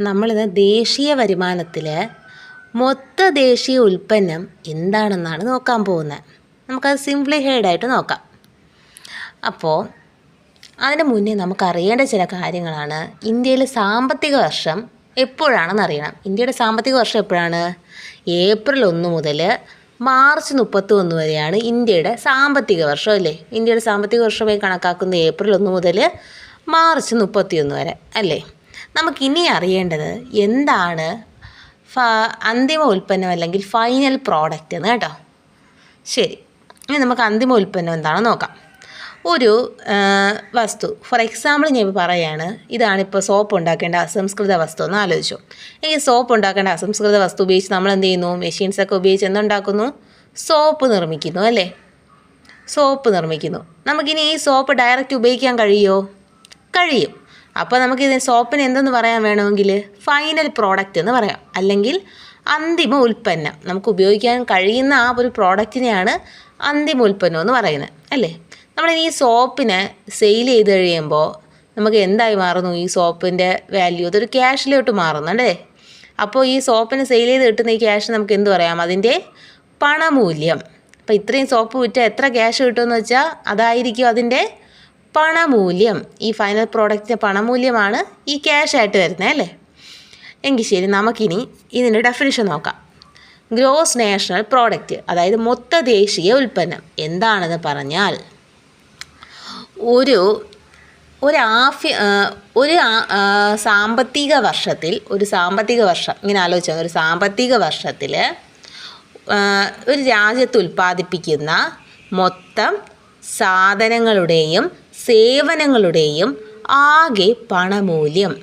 നമ്മളിത് ദേശീയ വരുമാനത്തിൽ മൊത്ത ദേശീയ ഉൽപ്പന്നം എന്താണെന്നാണ് നോക്കാൻ പോകുന്നത്. നമുക്കത് സിംപ്ലിഫൈഡ് ആയിട്ട് നോക്കാം. അപ്പോൾ അതിന് മുന്നേ നമുക്കറിയേണ്ട ചില കാര്യങ്ങളാണ്. ഇന്ത്യയിലെ സാമ്പത്തിക വർഷം എപ്പോഴാണെന്ന് അറിയണം. ഇന്ത്യയുടെ സാമ്പത്തിക വർഷം എപ്പോഴാണ്? ഏപ്രിൽ ഒന്ന് മുതൽ മാർച്ച് മുപ്പത്തി ഒന്ന് വരെയാണ് ഇന്ത്യയുടെ സാമ്പത്തിക വർഷം അല്ലേ? ഇന്ത്യയുടെ സാമ്പത്തിക വർഷമായി കണക്കാക്കുന്ന ഏപ്രിൽ ഒന്ന് മുതൽ മാർച്ച് മുപ്പത്തി ഒന്ന് വരെ അല്ലേ? നമുക്കിനി അറിയേണ്ടത് എന്താണ് അന്തിമ ഉൽപ്പന്നം അല്ലെങ്കിൽ ഫൈനൽ പ്രോഡക്റ്റ് എന്ന് കേട്ടോ. ശരി ഇനി നമുക്ക് അന്തിമ ഉൽപ്പന്നം എന്താണെന്ന് നോക്കാം. ഒരു വസ്തു. ഫോർ എക്സാമ്പിൾ ഞാൻ പറയുകയാണ് ഇതാണിപ്പോൾ സോപ്പ് ഉണ്ടാക്കേണ്ട അസംസ്കൃത വസ്തു എന്ന് ആലോചിച്ചു. ഈ സോപ്പ് ഉണ്ടാക്കേണ്ട അസംസ്കൃത വസ്തു ഉപയോഗിച്ച് നമ്മൾ എന്ത് ചെയ്യുന്നു? മെഷീൻസൊക്കെ ഉപയോഗിച്ച് എന്തുണ്ടാക്കുന്നു? സോപ്പ് നിർമ്മിക്കുന്നു അല്ലേ? സോപ്പ് നിർമ്മിക്കുന്നു. നമുക്കിനി ഈ സോപ്പ് ഡയറക്റ്റ് ഉപയോഗിക്കാൻ കഴിയുമോ കഴിയും. അപ്പോൾ നമുക്ക് ഇതിന് സോപ്പിന് എന്തെന്ന് പറയാൻ വേണമെങ്കിൽ ഫൈനൽ പ്രോഡക്റ്റ് എന്ന് പറയാം. അല്ലെങ്കിൽ അന്തിമ ഉൽപ്പന്നം. നമുക്ക് ഉപയോഗിക്കാൻ കഴിയുന്ന ആ ഒരു പ്രോഡക്റ്റിനെയാണ് അന്തിമ ഉൽപ്പന്നം എന്ന് പറയുന്നത്. അല്ലേ? നമ്മളിനി ഈ സോപ്പിനെ സെയിൽ ചെയ്ത് കഴിയുമ്പോൾ നമുക്ക് എന്തായി മാറുന്നു? ഈ സോപ്പിന്റെ വാല്യൂ അതൊരു ക്യാഷിലോട്ട് അല്ലേ? അപ്പോൾ ഈ സോപ്പിന് സെയിൽ ചെയ്ത് കിട്ടുന്ന ഈ ക്യാഷ് നമുക്ക് എന്ത് പറയാം? അതിന്റെ പണമൂല്യം. അപ്പോൾ ഇത്രയും സോപ്പ് വിറ്റാൽ എത്ര ക്യാഷ് കിട്ടുമെന്ന് വെച്ചാൽ അതായിരിക്കും അതിന്റെ പണമൂല്യം. ഈ ഫൈനൽ പ്രോഡക്റ്റിന്റെ പണമൂല്യമാണ് ഈ ക്യാഷ് ആയിട്ട് വരുന്നത് അല്ലേ? എങ്കിൽ ശരി നമുക്കിനി ഇതിന്റെ ഡെഫിനിഷൻ നോക്കാം. ഗ്രോസ് നാഷണൽ പ്രോഡക്റ്റ് അതായത് മൊത്ത ദേശീയ ഉൽപ്പന്നം. എന്താണെന്ന് പറഞ്ഞാൽ ഒരു ഒരു ആഫ്യ ഒരു സാമ്പത്തിക വർഷത്തിൽ ഒരു സാമ്പത്തിക വർഷം ഇങ്ങനെ ആലോചിച്ചാൽ ഒരു സാമ്പത്തിക വർഷത്തിൽ ഒരു രാജ്യത്ത് ഉൽപ്പാദിപ്പിക്കുന്ന മൊത്തം സാധനങ്ങളുടെയും സേവനങ്ങളുടെയും ആകെ പണമൂല്യം.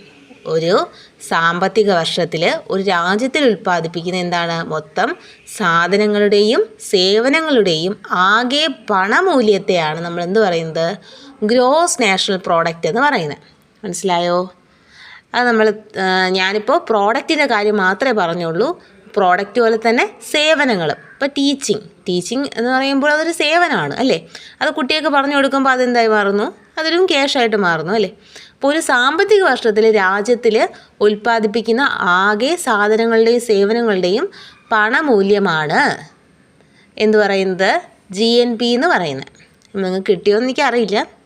ഒരു സാമ്പത്തിക വർഷത്തിൽ ഒരു രാജ്യത്തിൽ ഉൽപ്പാദിപ്പിക്കുന്ന എന്താണ്? മൊത്തം സാധനങ്ങളുടെയും സേവനങ്ങളുടെയും ആകെ പണമൂല്യത്തെയാണ് നമ്മൾ എന്ത് പറയുന്നത്? ഗ്രോസ് നാഷണൽ പ്രോഡക്റ്റ് എന്ന് പറയുന്നത്. മനസ്സിലായോ? അത് നമ്മൾ ഞാനിപ്പോൾ പ്രോഡക്റ്റിന്റെ കാര്യം മാത്രമേ പറഞ്ഞുള്ളൂ. പ്രോഡക്റ്റ് പോലെ തന്നെ സേവനങ്ങളും. ഇപ്പോൾ ടീച്ചിങ് ടീച്ചിങ് എന്ന് പറയുമ്പോൾ അതൊരു സേവനമാണ് അല്ലേ? അത് കുട്ടികൾക്ക് പറഞ്ഞു കൊടുക്കുമ്പോൾ അതെന്തായി മാറുന്നു? അതൊരു ക്യാഷായിട്ട് മാറുന്നു അല്ലേ? അപ്പോൾ ഒരു സാമ്പത്തിക വർഷത്തിൽ രാജ്യത്തിൽ ഉൽപ്പാദിപ്പിക്കുന്ന ആകെ സാധനങ്ങളുടെയും സേവനങ്ങളുടെയും പണമൂല്യമാണ് എന്ന് പറയുന്നത്? ജി എൻ പി എന്ന് പറയുന്നത്. നിങ്ങൾക്ക് കിട്ടിയോ എന്ന് എനിക്കറിയില്ല.